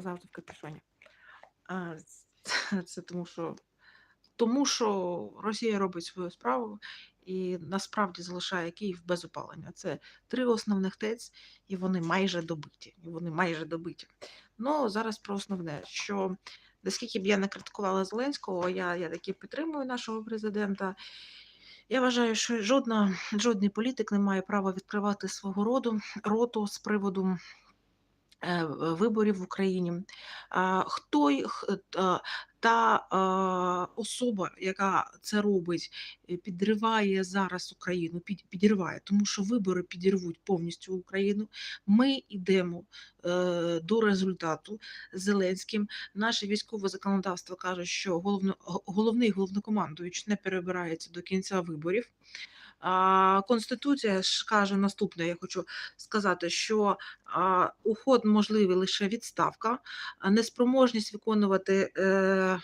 завжди в капюшоні. А, це, тому, що, тому що Росія робить свою справу і насправді залишає Київ без опалення. Це три основних ТЕЦ, і вони майже добиті. І вони майже добиті. Ну зараз про основне, що наскільки б я не критикувала Зеленського, я, я таки підтримую нашого президента. Я вважаю, що жодна, жодний політик не має права відкривати свого роду роту з приводу виборів в Україні. Хто й- та, та особа, яка це робить, е, підриває зараз Україну, підірває, тому що вибори підірвуть повністю Україну. Ми йдемо е, до результату з Зеленським. Наше військове законодавство каже, що головно, головний головнокомандуючий не перебирається до кінця виборів. Конституція ж каже наступне, я хочу сказати, що уход можливий лише відставка, неспроможність виконувати. Е,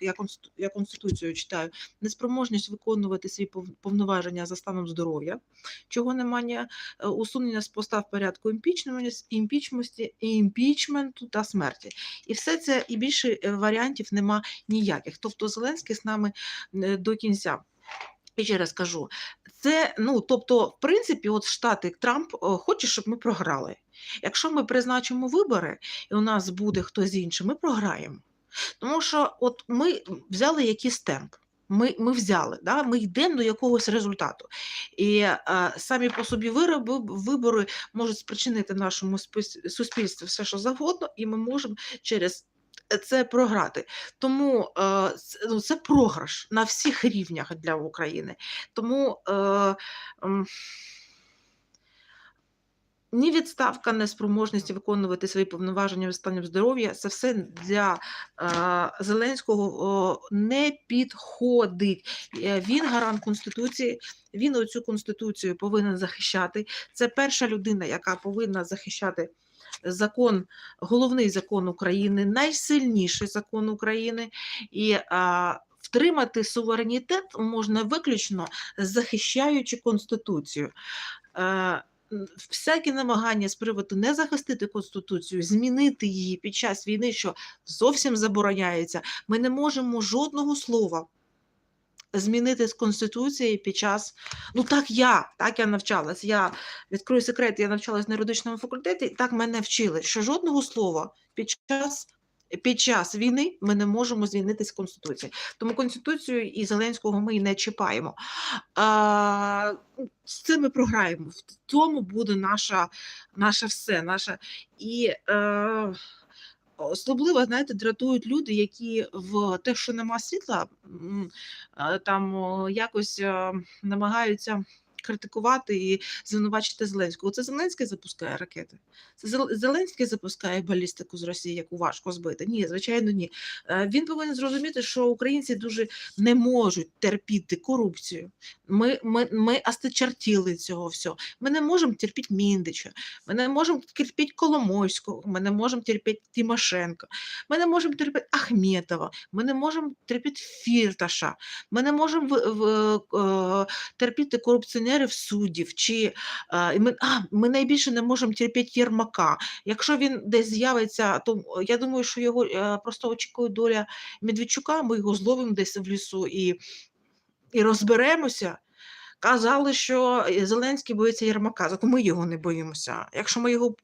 я, я конституцію читаю, неспроможність виконувати свої пов- повноваження за станом здоров'я, чого немає, е, усунення з поста в порядку імпічменту, імпічмості, імпічменту та смерті. І все це і більше е, варіантів нема ніяких. Тобто Зеленський з нами до кінця. І ще раз кажу, це ну тобто, в принципі, от штати Трамп е, хоче, щоб ми програли. Якщо ми призначимо вибори, і у нас буде хтось інший, ми програємо. Тому що от ми взяли якийсь темп. Ми, ми взяли, да? ми йдемо до якогось результату. І е, самі по собі вироби, вибори можуть спричинити нашому суспільству все, що завгодно, і ми можемо через це програти. Тому е, це, ну, програш на всіх рівнях для України. Тому е, м, ні відставка, ні спроможність виконувати свої повноваження в стані здоров'я це все для е, Зеленського о, не підходить. Е, Він гарант Конституції, він оцю Конституцію повинен захищати. Це перша людина, яка повинна захищати закон, головний закон України, найсильніший закон України. І а, втримати суверенітет можна виключно захищаючи Конституцію. Е, Всякі намагання з приводу не захистити Конституцію, змінити її під час війни, що зовсім забороняється, ми не можемо жодного слова змінити з Конституції під час. Ну так я, так я навчалась. Я відкрию секрет, я навчалась на юридичному факультеті, так мене вчили, що жодного слова під час. Під час війни ми не можемо змінити з Конституції. Тому Конституцію і Зеленського ми і не чіпаємо. А, з цим ми програємо. В тому буде наша, наше все. Наша... І е, особливо, знаєте, дратують люди, які в те, що нема світла, там якось намагаються критикувати і звинувачити Зеленського. Це Зеленський запускає ракети. Це Зеленський запускає балістику з Росії, яку важко збити. Ні, звичайно, ні. Е, Він повинен зрозуміти, що українці дуже не можуть терпіти корупцію. Ми, ми, ми осточертіли цього всього. Ми не можемо терпіти Міндича, ми не можемо терпіти Коломойського, ми не можемо терпіти Тимошенко, ми не можемо терпіти Ахметова, ми не можемо терпіти Фірташа, ми не можемо в, в, е, суддів. Чи, а, ми, а, ми найбільше не можемо терпіти Єрмака. Якщо він десь з'явиться, то е, я думаю, що його а, просто очікує доля Медведчука, ми його зловимо десь в лісу і, і розберемося. Казали, що е, Зеленський боїться Єрмака, так ми його не боїмося. Якщо ми його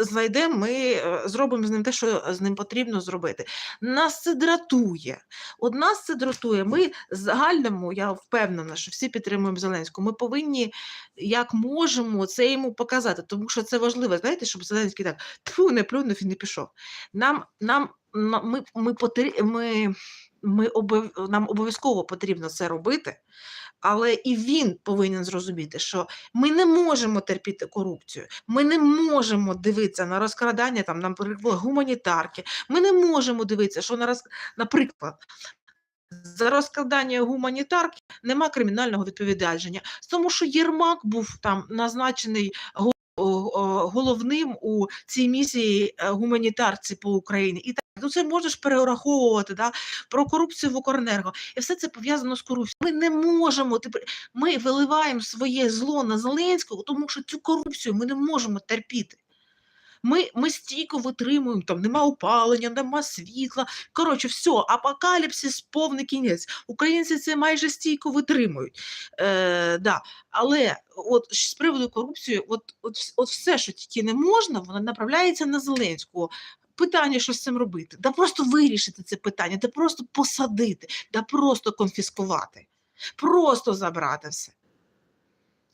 знайдемо, ми е, зробимо з ним те, що з ним потрібно зробити. Нас це дратує. От нас це дратує. Ми загальному, я впевнена, що всі підтримуємо Зеленського. Ми повинні як можемо це йому показати, тому що це важливо. Знаєте, щоб Зеленський так тьфу, не плюнув і не пішов. Нам, нам, ми, ми, потр- ми, ми обов- нам обов'язково потрібно це робити. Але і він повинен зрозуміти, що ми не можемо терпіти корупцію, ми не можемо дивитися на розкрадання там, наприклад, гуманітарки. Ми не можемо дивитися, що на роз... наприклад, за розкрадання гуманітарки нема кримінального відповідального, тому що Єрмак був там назначений головним у цій місії е, гуманітарці по Україні. Ну це можеш перераховувати да, про корупцію в Укренерго. І все це пов'язано з корупцією. Ми не можемо. Ми виливаємо своє зло на Зеленського, тому що цю корупцію ми не можемо терпіти. Ми, ми стійко витримуємо, там нема опалення, нема світла. Коротше, все, апокаліпсис, повний кінець. Українці це майже стійко витримують. Е, да. Але от з приводу корупції, от, от, от все, що тільки не можна, воно направляється на Зеленського. Питання, що з цим робити? Да просто вирішити це питання, да просто посадити, да просто конфіскувати, просто забрати все.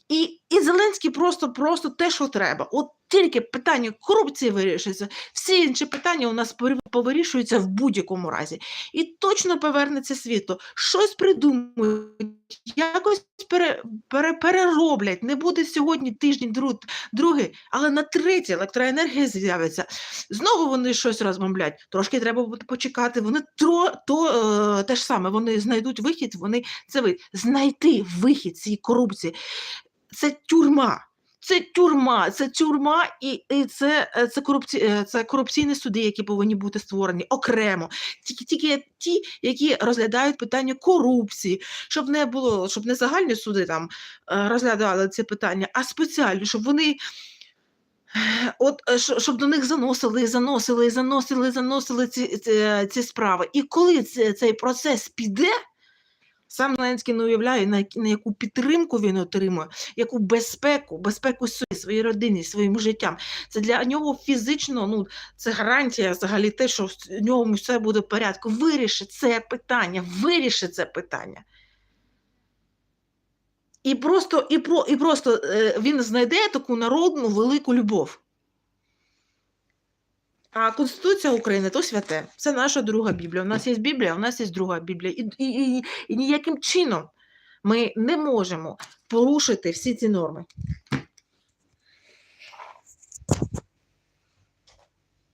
І, і Зеленський просто, просто те, що треба. От тільки питання корупції вирішується, всі інші питання у нас повир- повирішуються в будь-якому разі. І точно повернеться світло. Щось придумають, якось пере, пере, перероблять. Не буде сьогодні тиждень, друг, другий, але на третій електроенергія з'явиться. Знову вони щось розмовлять. Трошки треба буде почекати. Вони тро, то е, те ж саме, вони знайдуть вихід, вони це ви знайти вихід цієї корупції. Це тюрма. Це тюрма, це тюрма, і, і це, е, це, корупці, е, це корупційні суди, які повинні бути створені окремо. Тільки, тільки ті, які розглядають питання корупції, щоб не було, щоб не загальні суди там е, розглядали ці питання, а спеціальні, щоб вони. От щоб до них заносили, заносили, заносили, заносили ці, ці, ці справи. І коли це, цей процес піде, сам Зеленський не уявляє, на, на яку підтримку він отримує, яку безпеку, безпеку собі, своїй родині, своїм життям. Це для нього фізично, ну це гарантія взагалі те, що в ньому все буде в порядку. Виріши це питання, виріши це питання. І просто, і про, і просто е, він знайде таку народну велику любов. А Конституція України то святе. Це наша друга Біблія. У нас є Біблія, у нас є друга Біблія. І, і, і, і ніяким чином ми не можемо порушити всі ці норми.